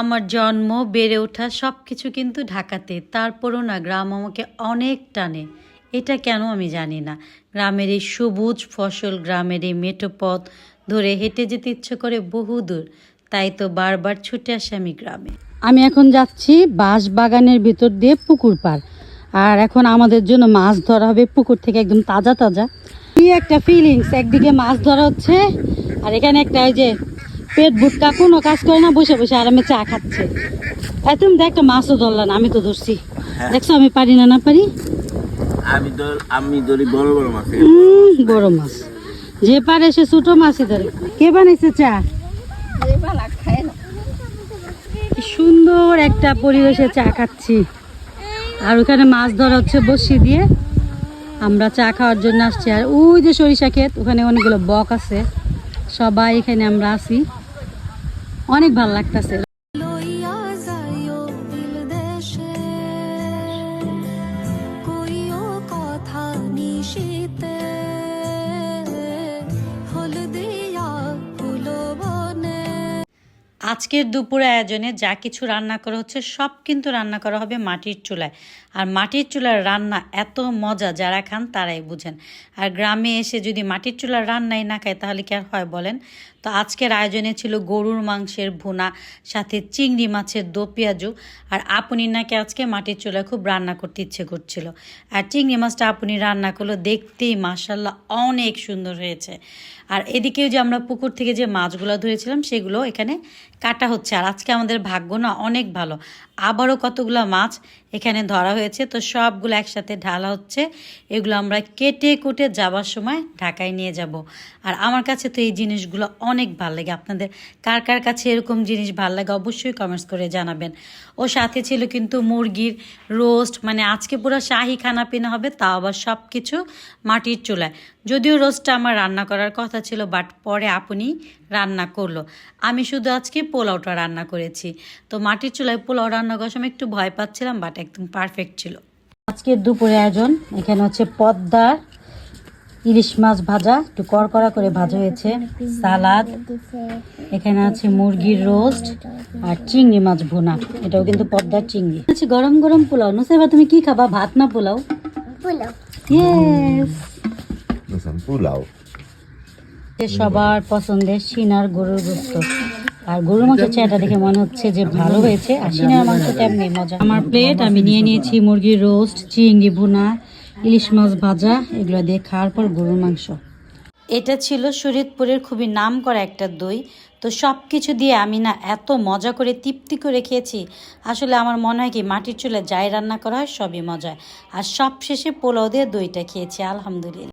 আমার জন্ম, বেড়ে ওঠা সব কিছু কিন্তু ঢাকাতে। তারপরও না, গ্রাম আমাকে অনেক টানে। এটা কেন আমি জানি না। গ্রামের এই সবুজ ফসল, গ্রামের এই মেঠো পথ ধরে হেঁটে যেতে ইচ্ছে করে বহু দূর তাই তো বারবার ছুটে আসে আমি গ্রামে। আমি এখন যাচ্ছি বাঁশ বাগানের ভিতর দিয়ে পুকুর পার আর এখন আমাদের জন্য মাছ ধরা হবে পুকুর থেকে একদম তাজা তাজা। কি একটা ফিলিংস একদিকে মাছ ধরা হচ্ছে, আর এখানে একটা এই যে পেট ভুটকা কোনো কাজ করে না বসে বসে আরামে চা খাচ্ছে। এই তুমি তো একটা মাছও ধরলা না আমি তো ধরছি। দেখছ আমি পারি না না পারি? আমি ধর আমি ধরি বড় বড় মাছ। বড় মাছ। যে পারে সে ছোট মাছই ধরে। কে বানাইছে চা? সুন্দর একটা পরিবেশে চা খাচ্ছি। আর ওখানে মাছ ধরা হচ্ছে বসি দিয়ে। আমরা চা খাওয়ার জন্য আসছি। আর ওই যে সরিষা ক্ষেত ওখানে অনেকগুলো বক আছে। সবাই এখানে আমরা আছি। অনেক ভালো লাগতেছে। আজকের দুপুরে আয়োজনে যা কিছু রান্না করা হচ্ছে, সব কিন্তু রান্না করা হবে মাটির চুলায়। আর মাটির চুলার রান্না এত মজা, যারা খান তারাই বুঝেন। আর গ্রামে এসে যদি মাটির চুলার রান্নাই না খায়, তাহলে কি আর হয় বলেন? তো আজকের আয়োজনে ছিল গরুর মাংসের ভুনা, সাথে চিংড়ি মাছের দো পেঁয়াজু। আর আপনি নাকি আজকে মাটির চুলায় খুব রান্না করতে ইচ্ছে করছিল। আর চিংড়ি মাছটা আপনি রান্না করল দেখতেই মাসাল্লাহ অনেক সুন্দর হয়েছে। আর এদিকেও যে আমরা পুকুর থেকে যে মাছগুলো ধরেছিলাম, সেগুলো এখানে কাটা হচ্ছে। আর আজকে আমাদের ভাগ্য না অনেক ভালো। আবারও কতগুলো মাছ এখানে ধরা হয়েছে। তো সবগুলো একসাথে ঢালা হচ্ছে। এগুলো আমরা কেটে কুটে যাবার সময় ঢাকায় নিয়ে যাব। আর আমার কাছে তো এই জিনিসগুলো অনেক ভালো লাগে। আপনাদের কার কার কাছে এরকম জিনিস ভালো লাগে অবশ্যই কমেন্টস করে জানাবেন। ও সাথে ছিল কিন্তু মুরগির রোস্ট মানে আজকে পুরো শাহি খানা পিনা হবে, তাও আবার সব কিছু মাটির চুলায়। যদিও রোস্টটা আমার রান্না করার কথা ছিল বাট পরে আপনি রান্না করল। আমি শুধু আজকে পোলাওটা রান্না করেছি। তো মাটির চুলায় পোলাও রান্না করার সময় একটু ভয় পাচ্ছিলাম বাট একদম পারফেক্ট ছিল। আজকে দুপুরে আয়োজন, এখানে হচ্ছে পদ্মা ইলিশ মাছ ভাজা একটু কড়কড়া করে ভাজা হয়েছে। সালাদ এখানে আছে মুরগির রোস্ট আর চিংড়ি মাছ ভুনা। এটাও কিন্তু পদ্মার চিংড়ি। আচ্ছা গরম গরম পোলাও। নুসাইবা তুমি কি খাবা ভাত না পোলাও? পোলাও। পোলাও। সবার পছন্দের সিনার গরুর গোস্ত। আর গরুর মাংস চেহারা দেখে মনে হচ্ছে যে ভালো হয়েছে। আর সিনার মাংস তেমনি মজা। আমার প্লেট আমি নিয়ে নিয়েছি মুরগির রোস্ট চিংড়ি ভুনা ইলিশ মাছ ভাজা, এগুলো দিয়ে খাওয়ার পর গরুর মাংস। এটা ছিল শরীরপুরের খুবই নাম করা একটা দই। তো সব কিছু দিয়ে আমি না এত মজা করে তৃপ্তি করে খেয়েছি। আসলে আমার মনে হয় কি, মাটির চুলে যাই রান্না করা হয়, সবই মজা। আর সব শেষে পোলাও দিয়ে দইটা খেয়েছি, আলহামদুলিল্লাহ।